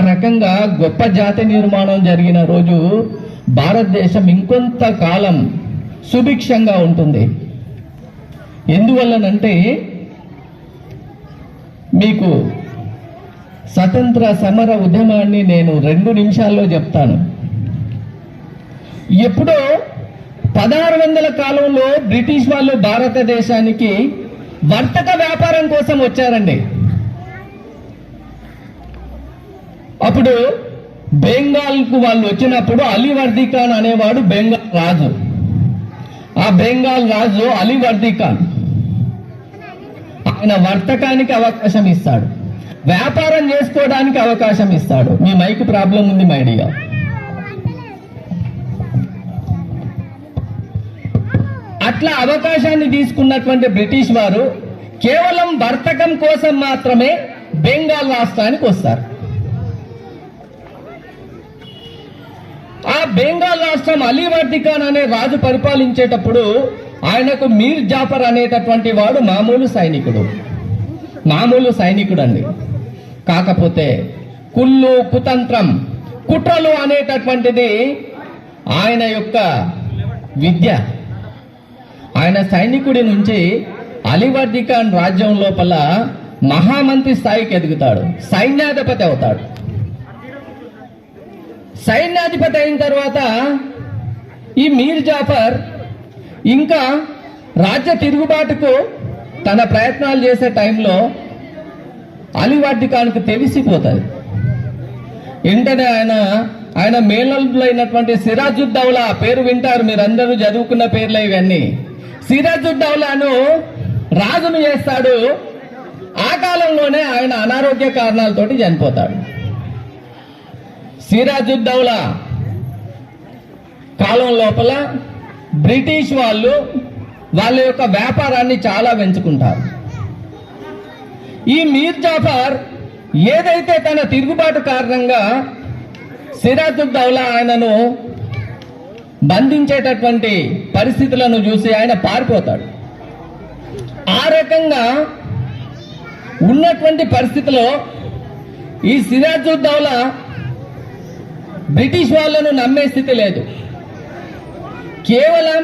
రకంగా గొప్ప జాతి నిర్మాణం జరిగిన రోజు భారతదేశం ఇంకొంత కాలం సుభిక్షంగా ఉంటుంది. ఎందువల్లనంటే మీకు స్వతంత్ర సమర ఉద్యమాన్ని నేను రెండు నిమిషాల్లో చెప్తాను. ఎప్పుడో పదహారు వందల కాలంలో బ్రిటిష్ వాళ్ళు భారతదేశానికి వర్తక వ్యాపారం కోసం వచ్చారండి. అప్పుడు బెంగాల్కు వాళ్ళు వచ్చినప్పుడు అలీవర్ది ఖాన్ అనేవాడు బెంగాల్ రాజు. ఆ బెంగాల్ రాజు అలీవర్ది ఖాన్ ఆయన వర్తకానికి అవకాశం ఇస్తాడు. వ్యాపారం చేసుకోవడానికి అవకాశం ఇస్తాడు. మీ మైక్ ప్రాబ్లం ఉంది మైడియా అట్లా అవకాశాన్ని తీసుకున్నటువంటి బ్రిటిష్ వారు కేవలం వర్తకం కోసం మాత్రమే బెంగాల్ రాష్ట్రానికి వస్తారు ఆ బెంగాల్ రాష్ట్రం అలీవర్ది ఖాన్ అనే రాజు పరిపాలించేటప్పుడు ఆయనకు మీర్ జాఫర్ అనేటటువంటి వాడు మామూలు సైనికుడు. మామూలు సైనికుడు అండి కాకపోతే కుళ్ళు కుతంత్రం కుట్రలు అనేటటువంటిది ఆయన యొక్క విద్య. ఆయన సైనికుడి నుంచి అలీవర్ది ఖాన్ రాజ్యం లోపల మహామంత్రి స్థాయికి ఎదుగుతాడు. సైన్యాధిపతి అవుతాడు. సైన్యాధిపతి అయిన తర్వాత ఈ మీర్ జాఫర్ ఇంకా రాజ్య తిరుగుబాటుకు తన ప్రయత్నాలు చేసే టైంలో అలీవర్ది కానికి తెలిసిపోతుంది వెంటనే ఆయన ఆయన మేనల్పులైనటువంటి సిరాజుద్దౌలా పేరు వింటారు మీరందరూ చదువుకున్న పేర్లు ఇవన్నీ. సిరాజుద్దౌలాను రాజును చేస్తాడు. ఆ కాలంలోనే ఆయన అనారోగ్య కారణాలతోటి చనిపోతాడు. సిరాజుద్దౌలా కాలం లోపల బ్రిటిష్ వాళ్ళు వాళ్ళ యొక్క వ్యాపారాన్ని చాలా పెంచుకుంటారు. ఈ మీర్ జాఫర్ ఏదైతే తన తిరుగుబాటు కారణంగా సిరాజుద్దౌలా ఆయనను బంధించేటటువంటి పరిస్థితులను చూసి ఆయన పారిపోతాడు. ఆ రకంగా ఉన్నటువంటి పరిస్థితిలో ఈ సిరాజుద్దౌలా బ్రిటిష్ వాళ్ళను నమ్మే స్థితి లేదు. కేవలం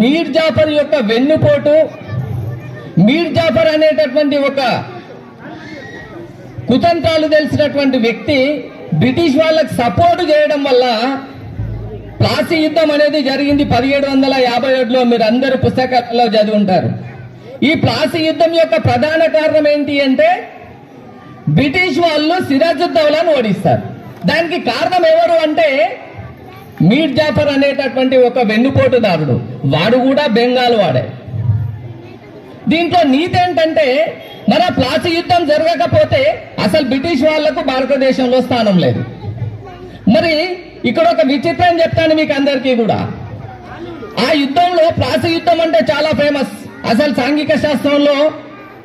మీర్ జాఫర్ యొక్క వెన్నుపోటు మీర్ జాఫర్ అనేటటువంటి ఒక కుతంత్రాలు తెలిసినటువంటి వ్యక్తి బ్రిటిష్ వాళ్ళకు సపోర్ట్ చేయడం వల్ల ప్లాసీ యుద్ధం అనేది జరిగింది పదిహేడు వందల యాభై ఏడులో. మీరు అందరూ పుస్తకాలలో చదివి ఉంటారు ఈ ప్లాసీ యుద్ధం యొక్క ప్రధాన కారణం ఏంటి అంటే బ్రిటిష్ వాళ్ళు సిరాజుద్దౌలాను ఓడిస్తారు. దానికి కారణం ఎవరు అంటే మీర్ జాఫర్ అనేటటువంటి ఒక వెన్నుపోటుదారుడు. వాడు కూడా బెంగాల్ వాడే. దీంట్లో నీతి ఏంటంటే మన ప్లాసీ యుద్ధం జరగకపోతే అసలు బ్రిటిష్ వాళ్ళకు భారతదేశంలో స్థానం లేదు. మరి ఇక్కడ ఒక విచిత్రం చెప్తాను మీకు అందరికీ కూడా. ఆ యుద్ధంలో ప్లాసీ యుద్ధం అంటే చాలా ఫేమస్. అసలు సాంఘిక శాస్త్రంలో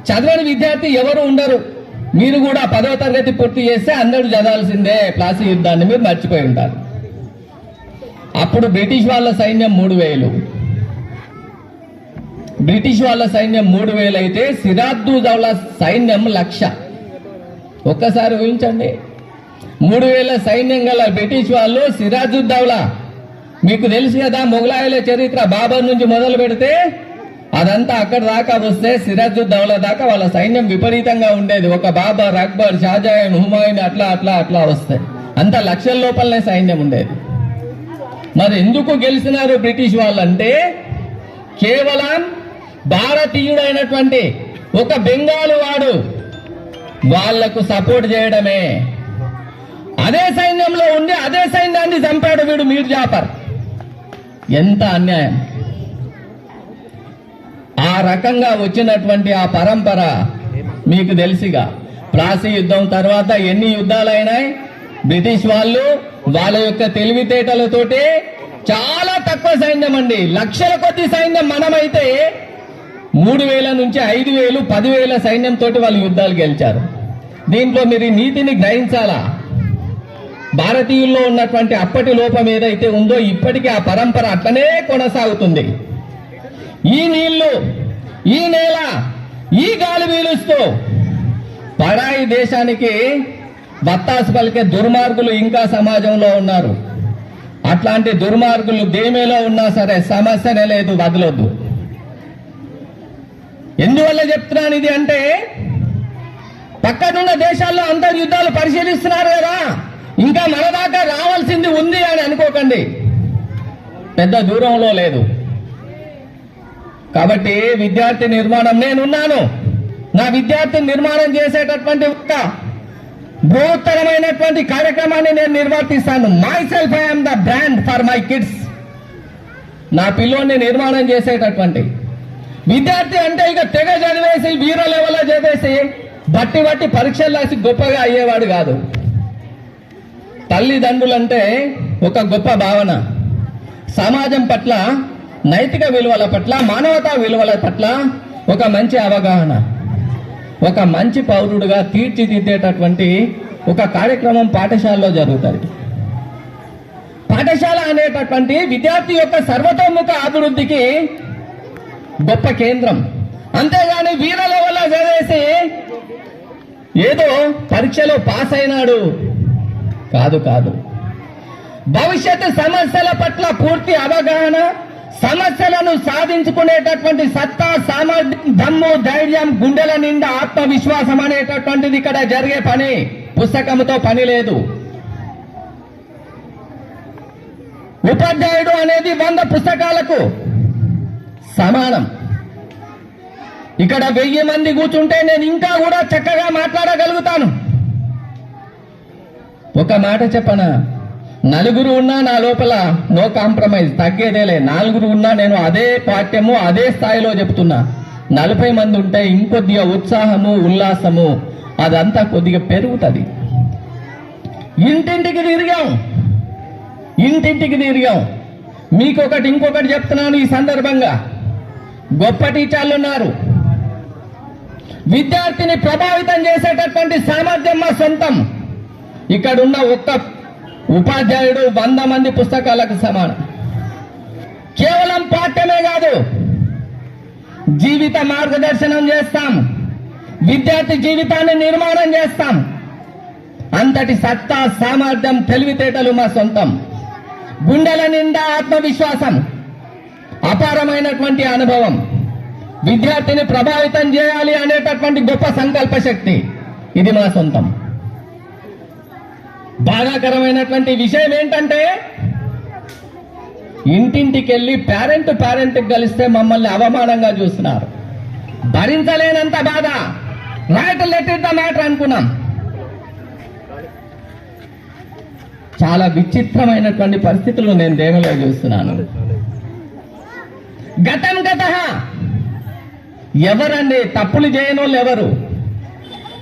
చదవని విద్యార్థి ఎవరు ఉండరు. మీరు కూడా పదవ తరగతి పూర్తి చేస్తే అందరూ చదవాల్సిందే ప్లాసీ యుద్ధాన్ని మీరు మర్చిపోయి ఉంటారు. అప్పుడు బ్రిటిష్ వాళ్ళ సైన్యం మూడు వేలు. బ్రిటిష్ వాళ్ళ సైన్యం మూడు వేలు అయితే సిరాద్దుదౌలా సైన్యం లక్ష. ఒక్కసారి ఊహించండి. మూడు వేల సైన్యం గల బ్రిటిష్ వాళ్ళు సిరాజుద్దౌలా మీకు తెలుసు కదా మొఘలాయుల చరిత్ర బాబర్ నుంచి మొదలు పెడితే అదంతా అక్కడ దాకా వస్తే సిరాజుద్దౌలా దాకా వాళ్ళ సైన్యం విపరీతంగా ఉండేది. ఒక బాబర్ అక్బర్ షాజాయన్ హుమాయూన్ అట్లా అట్లా అట్లా వస్తాయి అంత లక్షల లోపలనే సైన్యం ఉండేది. మరి ఎందుకు గెలిచినారు బ్రిటిష్ వాళ్ళంటే కేవలం భారతీయుడైనటువంటి ఒక బెంగాలు వాడు వాళ్ళకు సపోర్ట్ చేయడమే. అదే సైన్యంలో ఉండి అదే సైన్యాన్ని చంపాడు వీడు మీర్ జాఫర్. ఎంత అన్యాయం. రకంగా వచ్చినటువంటి ఆ పరంపర మీకు తెలిసిగా. ప్లాసీ యుద్ధం తర్వాత ఎన్ని యుద్ధాలైనాయి? బ్రిటిష్ వాళ్ళు వాళ్ళ యొక్క తెలివితేటలతోటి చాలా తక్కువ సైన్యం అండి. లక్షల కొద్ది సైన్యం మనమైతే మూడు వేల నుంచి ఐదు వేలు పదివేల సైన్యంతో వాళ్ళు యుద్ధాలు గెలిచారు. దీంట్లో మీరు నీతిని గ్రహించాలా? భారతీయుల్లో ఉన్నటువంటి అప్పటి లోపం ఏదైతే ఉందో ఇప్పటికీ ఆ పరంపర అట్లనే కొనసాగుతుంది. ఈ నీళ్ళు ఈ నేల ఈ గాలి పీలుస్తూ పరాయి దేశానికి బత్తాసు పలికే దుర్మార్గులు ఇంకా సమాజంలో ఉన్నారు. అట్లాంటి దుర్మార్గులు దేమేలో ఉన్నా సరే సమస్యనే లేదు వదలొద్దు. ఎందువల్ల చెప్తున్నాను ఇది అంటే పక్కనున్న దేశాల్లో అంతర్యుద్ధాలు పరిశీలిస్తున్నారు కదా ఇంకా మన దాకా రావాల్సింది ఉంది అని అనుకోకండి. పెద్ద దూరంలో లేదు. కాబట్టి విద్యార్థి నిర్మాణం నేనున్నాను. నా విద్యార్థి నిర్మాణం చేసేటటువంటి ఒక బృహత్తరమైనటువంటి కార్యక్రమాన్ని నేను నిర్వర్తిస్తాను. Myself I'm the brand for my kids నా పిల్లోని నిర్మాణం చేసేటటువంటి. విద్యార్థి అంటే ఇక తెగ చదివేసి వీర లెవెల్లో చదివేసి బట్టి బట్టి పరీక్షలు రాసి గొప్పగా అయ్యేవాడు కాదు. తల్లిదండ్రులంటే ఒక గొప్ప భావన. సమాజం పట్ల నైతిక విలువల పట్ల మానవతా విలువల పట్ల ఒక మంచి అవగాహన. ఒక మంచి పౌరుడుగా తీర్చిదిద్దేటటువంటి ఒక కార్యక్రమం పాఠశాలలో జరుగుతుంది. పాఠశాల అనేటటువంటి విద్యార్థి యొక్క సర్వతోముఖ అభివృద్ధికి గొప్ప కేంద్రం. అంతేగాని వీరల వల్ల చదివేసి ఏదో పరీక్షలో పాస్ అయినాడు. కాదు కాదు. భవిష్యత్ సమస్యల పట్ల పూర్తి అవగాహన సమస్యలను సాధించుకునేటటువంటి సత్తా సామర్థ్యం దమ్ము ధైర్యం గుండెల నిండా ఆత్మవిశ్వాసం అనేటటువంటిది ఇక్కడ జరిగే పని. పుస్తకంతో పని లేదు. ఉపాధ్యాయుడు అనేది వంద పుస్తకాలకు సమానం. ఇక్కడ వెయ్యి మంది కూర్చుంటే నేను ఇంకా కూడా చక్కగా మాట్లాడగలుగుతాను. ఒక మాట చెప్పనా? నలుగురు ఉన్నా నా లోపల నో కాంప్రమైజ్ తగ్గేదేలే నలుగురు ఉన్నా నేను అదే పాఠ్యము అదే స్థాయిలో చెప్తున్నా. నలభై మంది ఉంటే ఇంకొద్దిగా ఉత్సాహము ఉల్లాసము అదంతా కొద్దిగా పెరుగుతుంది. ఇంటింటికి తిరిగాం. ఇంటింటికి తిరిగాం. మీకొకటి ఇంకొకటి చెప్తున్నాను ఈ సందర్భంగా. గొప్ప టీచర్లు ఉన్నారు. విద్యార్థిని ప్రభావితం చేసేటటువంటి సామర్థ్యం మా సొంతం. ఇక్కడున్న ఒక్క ఉపాధ్యాయుడు వంద మంది పుస్తకాలకు సమానం. కేవలం పాఠ్యమే కాదు జీవిత మార్గదర్శనం చేస్తాం విద్యార్థి జీవితాన్ని నిర్మాణం చేస్తాం. అంతటి సత్తా సామర్థ్యం తెలివితేటలు మా సొంతం. గుండెల నిండా ఆత్మవిశ్వాసం అపారమైనటువంటి అనుభవం. విద్యార్థిని ప్రభావితం చేయాలి అనేటటువంటి గొప్ప సంకల్ప శక్తి ఇది మా సొంతం. బాధాకరమైనటువంటి విషయం ఏంటంటే ఇంటింటికి వెళ్ళి పేరెంట్ పేరెంట్ కలిస్తే మమ్మల్ని అవమానంగా చూస్తున్నారు. భరించలేనంత బాధ. Right let it the matter అనుకున్నాం. చాలా విచిత్రమైనటువంటి పరిస్థితులు నేను దేవులో చూస్తున్నాను? గతం గత. ఎవరండి? తప్పులు చేయని వాళ్ళు ఎవరు?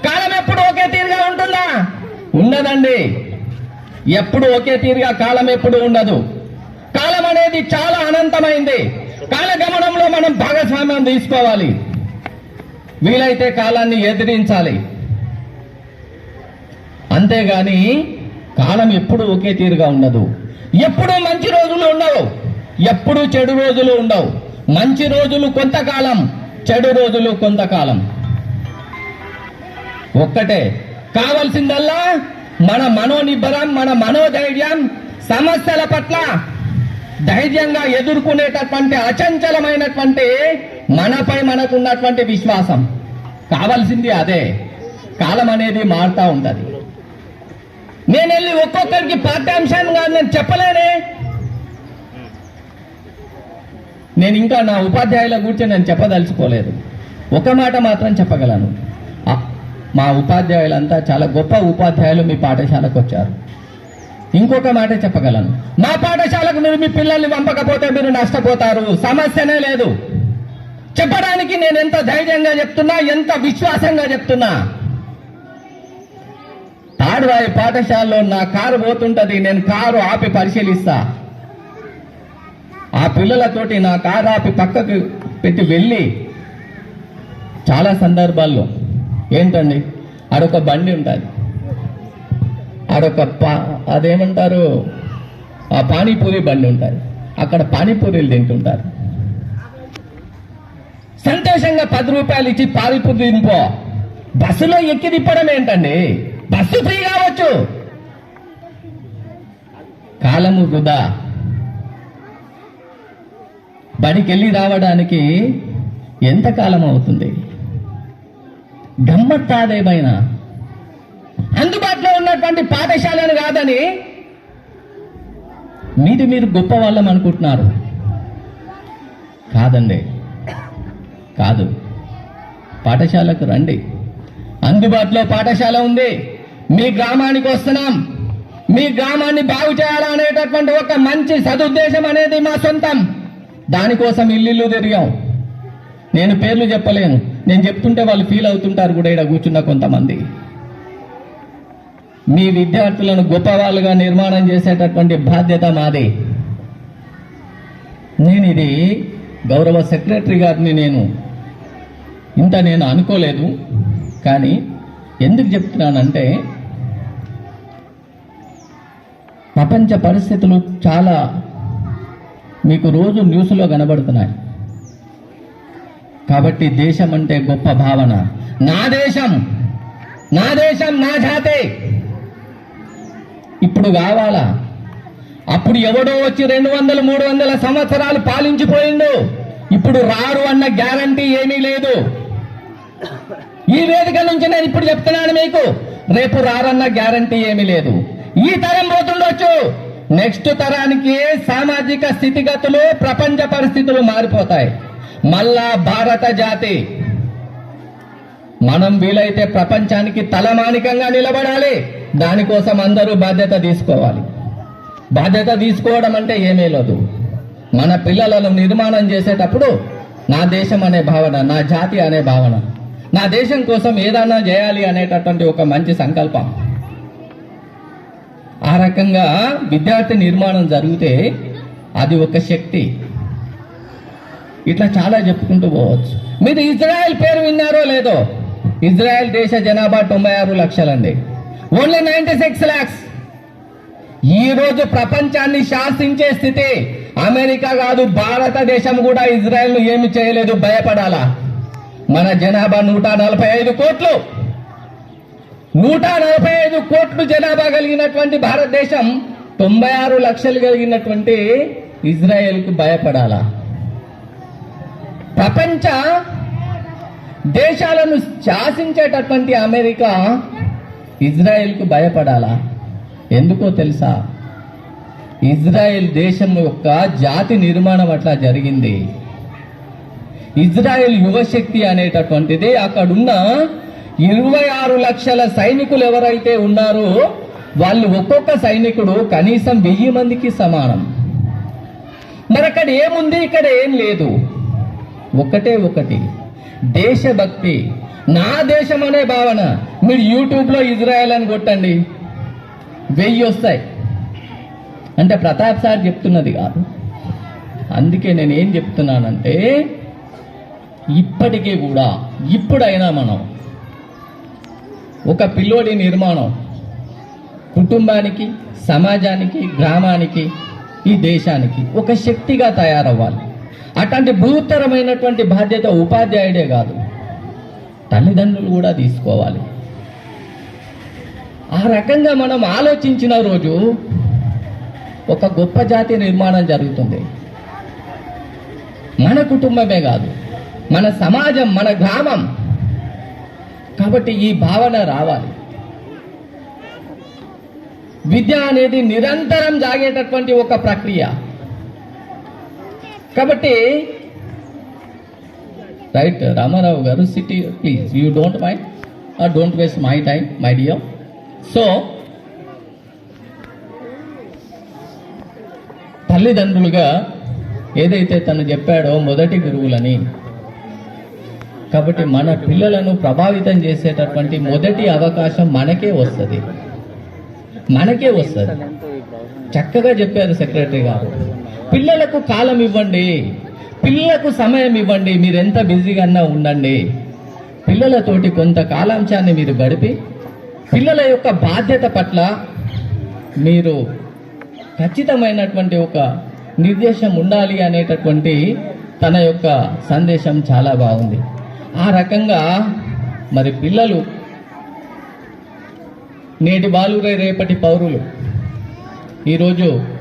కాలం ఎప్పుడు ఒకే తీరుగా ఉంటుందా? ఉండదండి. ఎప్పుడు ఒకే తీరుగా కాలం ఎప్పుడు ఉండదు. కాలం అనేది చాలా అనంతమైంది. కాలగమనంలో మనం భాగస్వామ్యం తీసుకోవాలి. వీలైతే కాలాన్ని ఎదిరించాలి. అంతేగాని కాలం ఎప్పుడు ఒకే తీరుగా ఉండదు. ఎప్పుడు మంచి రోజులు ఉండవు. ఎప్పుడు చెడు రోజులు ఉండవు. మంచి రోజులు కొంతకాలం చెడు రోజులు కొంతకాలం. ఒక్కటే. కావలసిందల్లా మన మనోనిబ్బరం మన మనోధైర్యం సమస్యల పట్ల ధైర్యంగా ఎదుర్కొనేటటువంటి అచంచలమైనటువంటి మనపై మనకున్నటువంటి విశ్వాసం. కావాల్సింది అదే. కాలం అనేది మారుతా ఉంటది. నేను వెళ్ళి ఒక్కొక్కరికి పాఠ్యాంశాన్ని నేను చెప్పలేనే. నేను ఇంకా నా ఉపాధ్యాయుల గురించి నేను చెప్పదలుచుకోలేదు. ఒక మాట మాత్రం చెప్పగలను. మా ఉపాధ్యాయులంతా చాలా గొప్ప ఉపాధ్యాయులు మీ పాఠశాలకు వచ్చారు. ఇంకొక మాట చెప్పగలను. మా పాఠశాలకు మీరు మీ పిల్లల్ని పంపకపోతే మీరు నష్టపోతారు. సమస్యనే లేదు. చెప్పడానికి నేను ఎంత ధైర్యంగా చెప్తున్నా ఎంత విశ్వాసంగా చెప్తున్నా. తాడువాయి పాఠశాలలో నా కారు పోతుంటది నేను కారు ఆపి పరిశీలిస్తా. ఆ పిల్లలతోటి నా కారు ఆపి పక్కకు పెట్టి వెళ్ళి చాలా సందర్భాల్లో ఏంటండి? ఆడొక బండి ఉంటుంది ఆడొక పా అదేమంటారు? ఆ పానీపూరి బండి ఉంటుంది అక్కడ పానీపూరీలు తింటుంటారు. సంతోషంగా పది రూపాయలు ఇచ్చి పానీపూరి తినిపో. బస్సులో ఎక్కి తిప్పడం ఏంటండి? బస్సు ఫ్రీ కావచ్చు. కాలము వృధా. బడికెళ్ళి రావడానికి ఎంత కాలం అవుతుంది గమ్మత్తాదేమైనా అందుబాటులో ఉన్నటువంటి పాఠశాలను కాదని మీది మీరు గొప్ప వాళ్ళం అనుకుంటున్నారు. కాదండి. కాదు. పాఠశాలకు రండి. అందుబాటులో పాఠశాల ఉంది. మీ గ్రామానికి వస్తున్నాం. మీ గ్రామాన్ని బాగు చేయాలనేటటువంటి ఒక మంచి సదుద్దేశం అనేది మా సొంతం. దానికోసం ఇల్లు తిరిగాం. నేను పేర్లు చెప్పలేను. నేను చెప్తుంటే వాళ్ళు ఫీల్ అవుతుంటారు కూడా ఇక్కడ కూర్చున్న కొంతమంది. మీ విద్యార్థులను గొప్పవాళ్ళుగా నిర్మాణం చేసేటటువంటి బాధ్యత మాది. నేను ఇది గౌరవ సెక్రటరీ గారిని నేను ఇంత నేను అనుకోలేదు కానీ ఎందుకు చెప్తున్నానంటే ప్రపంచ పరిస్థితులు చాలా మీకు రోజు న్యూస్లో కనబడుతున్నాయి. కాబట్టి దేశం అంటే గొప్ప భావన. నా దేశం! నా దేశం నా జాతే! ఇప్పుడు కావాలా? అప్పుడు ఎవడో వచ్చి రెండు వందలు మూడు వందల సంవత్సరాలు పాలించిపోయిండు. ఇప్పుడు రారు అన్న గ్యారంటీ ఏమీ లేదు. ఈ వేదిక నుంచి నేను ఇప్పుడు చెప్తున్నాను మీకు. రేపు రారన్న గ్యారంటీ ఏమీ లేదు. ఈ తరం పోతుండొచ్చు. నెక్స్ట్ తరానికి సామాజిక స్థితిగతులు ప్రపంచ పరిస్థితులు మారిపోతాయి. మళ్ళా భారత జాతి. మనం వీలైతే ప్రపంచానికి తలమానికంగా నిలబడాలి. దానికోసం అందరూ బాధ్యత తీసుకోవాలి. బాధ్యత తీసుకోవడం అంటే ఏమీ లేదు. మన పిల్లలను నిర్మాణం చేసేటప్పుడు నా దేశం అనే భావన నా జాతి అనే భావన. నా దేశం కోసం ఏదైనా చేయాలి అనేటటువంటి ఒక మంచి సంకల్పం. ఆ రకంగా విద్యార్థి నిర్మాణం జరిగితే అది ఒక శక్తి. ఇట్లా చాలా చెప్పుకుంటూ పోవచ్చు. మీరు ఇజ్రాయెల్ పేరు విన్నారో లేదో? ఇజ్రాయెల్ దేశ జనాభా తొంభై ఆరు లక్షలండి. ఓన్లీ నైన్టీ సిక్స్ ల్యాక్స్ ఈ రోజు ప్రపంచాన్ని శాసించే స్థితి అమెరికా కాదు భారతదేశం కూడా ఇజ్రాయెల్ను ఏమి చేయలేదు భయపడాలా. మన జనాభా నూట నలభై ఐదు కోట్లు. నూట నలభై ఐదు కోట్లు జనాభా కలిగినటువంటి భారతదేశం తొంభై ఆరు లక్షలు కలిగినటువంటి ఇజ్రాయెల్కు భయపడాలా. ప్రపంచ దేశాలను శాసించేటటువంటి అమెరికా ఇజ్రాయెల్కు భయపడాలా? ఎందుకో తెలుసా? ఇజ్రాయెల్ దేశం యొక్క జాతి నిర్మాణం అట్లా జరిగింది. ఇజ్రాయెల్ యువశక్తి అనేటటువంటిది అక్కడున్న ఇరవై ఆరు లక్షల సైనికులు ఎవరైతే ఉన్నారో వాళ్ళు ఒక్కొక్క సైనికుడు కనీసం వెయ్యి మందికి సమానం. మరి అక్కడ ఏముంది? ఇక్కడ ఏం లేదు. ఒకటే ఒకటి. దేశభక్తి. నా దేశం అనే భావన. మీరు యూట్యూబ్లో ఇజ్రాయెల్ అని కొట్టండి. వెయ్యి వస్తాయి. అంటే ప్రతాప్ సార్ చెప్తున్నది కాదు. అందుకే నేను ఏం చెప్తున్నానంటే ఇప్పటికీ కూడా ఇప్పుడైనా మనం ఒక పిల్లోడి నిర్మాణం. కుటుంబానికి సమాజానికి గ్రామానికి ఈ దేశానికి ఒక శక్తిగా తయారవ్వాలి. అట్లాంటి బృహత్తరమైనటువంటి బాధ్యత ఉపాధ్యాయుడే కాదు. తల్లిదండ్రులు కూడా తీసుకోవాలి. ఆ రకంగా మనం ఆలోచించిన రోజు ఒక గొప్ప జాతి నిర్మాణం జరుగుతుంది. మన కుటుంబమే కాదు మన సమాజం మన గ్రామం. కాబట్టి ఈ భావన రావాలి. విద్య అనేది నిరంతరం జాగేటటువంటి ఒక ప్రక్రియ. కాబట్టి right Ramarao garu city please you don't mind don't waste my time my dear so తల్లిదండ్రులుగా ఏదైతే తను చెప్పాడో మొదటి గురువులని కాబట్టి మన పిల్లలను ప్రభావితం చేసేటటువంటి మొదటి అవకాశం మనకే వస్తుంది. మనకే వస్తుంది. చక్కగా చెప్పారు సెక్రటరీ గారు. పిల్లలకు కాలం ఇవ్వండి. పిల్లలకు సమయం ఇవ్వండి. మీరు ఎంత బిజీగా ఉండండి. పిల్లలతోటి కొంత కాలాంశాన్ని మీరు గడిపి పిల్లల యొక్క బాధ్యత పట్ల మీరు ఖచ్చితమైనటువంటి ఒక నిర్దేశం ఉండాలి అనేటటువంటి తన యొక్క సందేశం చాలా బాగుంది. ఆ రకంగా మరి పిల్లలు నేటి బాలురే రేపటి పౌరులు. ఈరోజు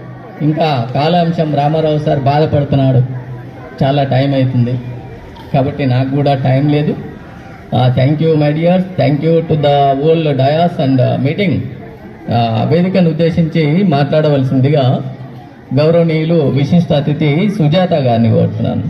ఇంకా కాలాంశం రామారావు సార్ బాధపడుతున్నాడు. చాలా టైం అవుతుంది కాబట్టి నాకు కూడా టైం లేదు. Thank you my dear thank you to the old dais and meeting వేదికను ఉద్దేశించి మాట్లాడవలసిందిగా గౌరవనీయులు విశిష్ట అతిథి సుజాత గారిని కోరుతున్నాను.